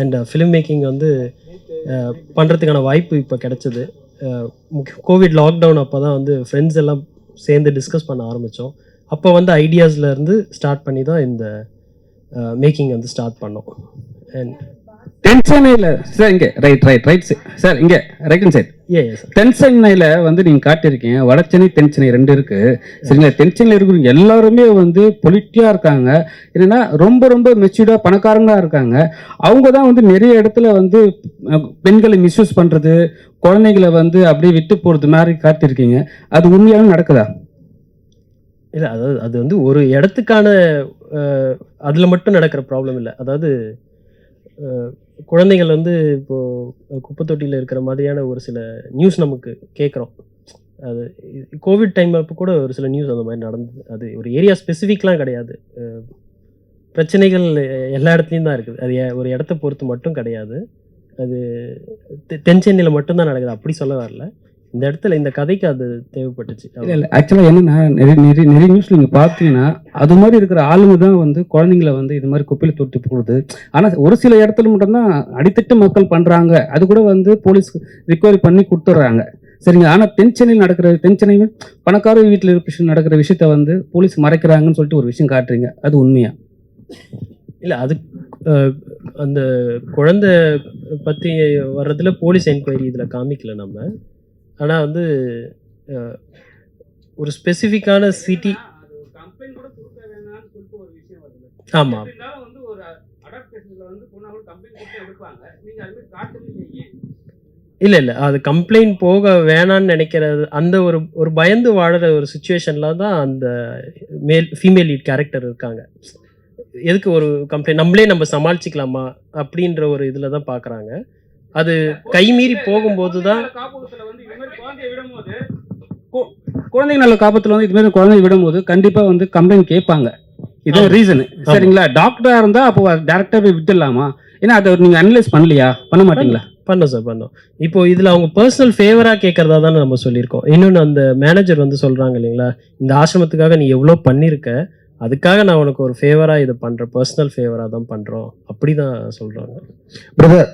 And film making வந்து uh, பண்ணுறதுக்கான வாய்ப்பு இப்போ கிடச்சிது. Uh, கோவிட் லாக்டவுன் அப்போ தான் வந்து ஃப்ரெண்ட்ஸ் எல்லாம் சேர்ந்து டிஸ்கஸ் பண்ண ஆரம்பித்தோம் அப்போ வந்து ஐடியாஸ்லேருந்து ஸ்டார்ட் பண்ணி தான் இந்த uh, மேக்கிங் வந்து ஸ்டார்ட் பண்ணோம். அண்ட் சென்னையில் சார் இங்கே ரைட் ரைட் ரைட் சார் இங்கே ரைட் சைட் சென்னையில் வந்து நீங்கள் காட்டியிருக்கீங்க. வட சென்னை தென் சென்னை ரெண்டு இருக்கு. சரிங்களா சென்னையில் இருக்கிறவங்க எல்லாருமே வந்து பொலிட்டியாக இருக்காங்க. என்னன்னா ரொம்ப ரொம்ப மெச்சூர்டாக பணக்காரங்களா இருக்காங்க. அவங்க தான் வந்து நிறைய இடத்துல வந்து பெண்களை மிஸ்யூஸ் பண்ணுறது குழந்தைகளை வந்து அப்படியே விட்டு போகிறது மாதிரி காட்டியிருக்கீங்க. அது உண்மையாலும் நடக்குதா? இல்லை அதாவது அது வந்து ஒரு இடத்துக்கான அதில் மட்டும் நடக்கிற ப்ராப்ளம் இல்லை. அதாவது குழந்தைகள் வந்து இப்போது குப்பை தொட்டியில் இருக்கிற மாதிரியான ஒரு சில நியூஸ் நமக்கு கேட்குறோம். அது கோவிட் டைம் அப்போ கூட ஒரு சில நியூஸ் அந்த மாதிரி நடந்தது. அது ஒரு ஏரியா ஸ்பெசிஃபிக்லாம் கிடையாது. பிரச்சனைகள் எல்லா இடத்துலையும் தான் இருக்குது. அது ஒரு இடத்த பொறுத்து மட்டும் கிடையாது. அது தெ- தென் சென்னையில் மட்டும்தான் நடக்குது. அப்படி சொல்ல வரல. இந்த இடத்துல இந்த கதைக்கு அது தேவைப்பட்டுச்சு. இல்லை இல்லை ஆக்சுவலாக என்னன்னா நிறைய நிறைய நிறைய நியூஸ் நீங்கள் பார்த்தீங்கன்னா அது மாதிரி இருக்கிற ஆளுங்க தான் வந்து குழந்தைங்கள வந்து இது மாதிரி குப்பையில் தொட்டி போடுது. ஆனால் ஒரு சில இடத்துல மட்டும்தான் அடித்தட்டு மக்கள் பண்ணுறாங்க அது கூட வந்து போலீஸ் ரிகவரி பண்ணி கொடுத்துட்றாங்க. சரிங்க ஆனால் தென் சென்னையில் நடக்கிற தென் சென்னை பணக்கார வீட்டில் இருக்க நடக்கிற விஷயத்த வந்து போலீஸ் மறைக்கிறாங்கன்னு சொல்லிட்டு ஒரு விஷயம் காட்டுறீங்க. அது உண்மையா? இல்லை அது அந்த குழந்தை பற்றி வர்றதுல போலீஸ் என்கொயரி இதில் காமிக்கல நம்ம. ஆனால் வந்து ஒரு ஸ்பெசிஃபிக்கான சிட்டி ஆமாம் இல்லை இல்லை அது கம்ப்ளைண்ட் போக வேணான்னு நினைக்கிறது அந்த ஒரு ஒரு பயந்து வாழற ஒரு சுச்சுவேஷனில் தான் அந்த மேல் ஃபீமேல் லீட் கேரக்டர் இருக்காங்க. எதுக்கு ஒரு கம்ப்ளைண்ட் நம்மளே நம்ம சமாளிச்சுக்கலாமா? அப்படின்ற ஒரு இதில் தான் பார்க்குறாங்க அது கைமீறி போகும்போது தான் குழந்தைங்க நல்ல காப்பத்தில் வந்து இது மாதிரி குழந்தைங்க விடும்போது கண்டிப்பாக வந்து கம்ப்ளைண்ட் கேட்பாங்க. இதான் ஆமா. ரீசன் சரிங்களா? டாக்டரா இருந்தா அப்போ டேரக்டா போய் விட்டுடலாமா? ஏன்னா அதை நீங்க அனலைஸ் பண்ணலையா? பண்ண மாட்டீங்களா? பண்ணோம் சார் பண்ணோம். இப்போ இதில் அவங்க பர்சனல் ஃபேவராக கேட்குறதா தானே நம்ம சொல்லியிருக்கோம். இன்னொன்று அந்த மேனேஜர் வந்து சொல்கிறாங்க இல்லைங்களா? இந்த ஆசிரமத்துக்காக நீ எவ்வளோ பண்ணியிருக்க? அதுக்காக நான் உனக்கு ஒரு ஃபேவராக இதை பண்ணுறேன் பர்சனல் ஃபேவராக தான் பண்ணுறோம் அப்படி தான் சொல்கிறாங்க பிரதர்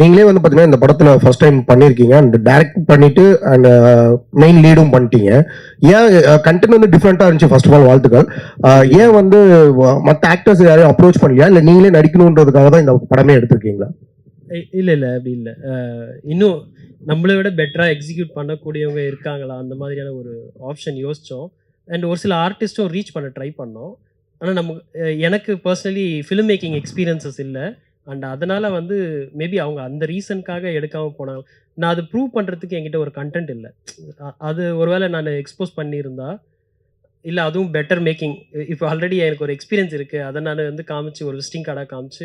நீங்களே வந்து பாத்தீங்கன்னா இந்த படத்துல ஃபர்ஸ்ட் டைம் பண்ணிருக்கீங்க அண்ட் டைரக்ட் பண்ணிட்டு அண்ட் மெயின் லீடும் பண்ணிட்டீங்க. ஏன் கண்டென்ட் வந்து டிஃப்ரெண்டா இருந்துச்சு ஃபர்ஸ்ட் ஆஃப் ஆல் வாழ்த்துக்கள். ஏன் வந்து மத்த ஆக்டர்ஸ் யாரையும் அப்ரோச் பண்ணலையா? இல்ல நீங்களே நடிக்கணுன்றதுக்காக தான் இந்த படமே எடுத்திருக்கீங்களா? இல்லை இல்லை அப்படி இல்லை. இன்னும் நம்மளை விட பெட்டராக எக்ஸிக்யூட் பண்ணக்கூடியவங்க இருக்காங்களா? அந்த மாதிரியான ஒரு ஆப்ஷன் யோசித்தோம் அண்ட் ஒரு சில ஆர்டிஸ்ட்டும் ரீச் பண்ண ட்ரை பண்ணோம். ஆனால் நமக்கு எனக்கு பர்சனலி ஃபிலிம் மேக்கிங் எக்ஸ்பீரியன்சஸ் இல்லை. அண்ட் அதனால் வந்து மேபி அவங்க அந்த ரீசனுக்காக எடுக்காமல் போனாங்க. நான் அது ப்ரூவ் பண்ணுறதுக்கு என்கிட்ட ஒரு கண்டென்ட் இல்லை. அது ஒருவேளை நான் எக்ஸ்போஸ் பண்ணியிருந்தா இல்லை அதுவும் பெட்டர் மேக்கிங் இப்போ ஆல்ரெடி எனக்கு ஒரு எக்ஸ்பீரியன்ஸ் இருக்குது அதை நான் வந்து காமிச்சு ஒரு விசிட்டிங் கார்டாக காமிச்சு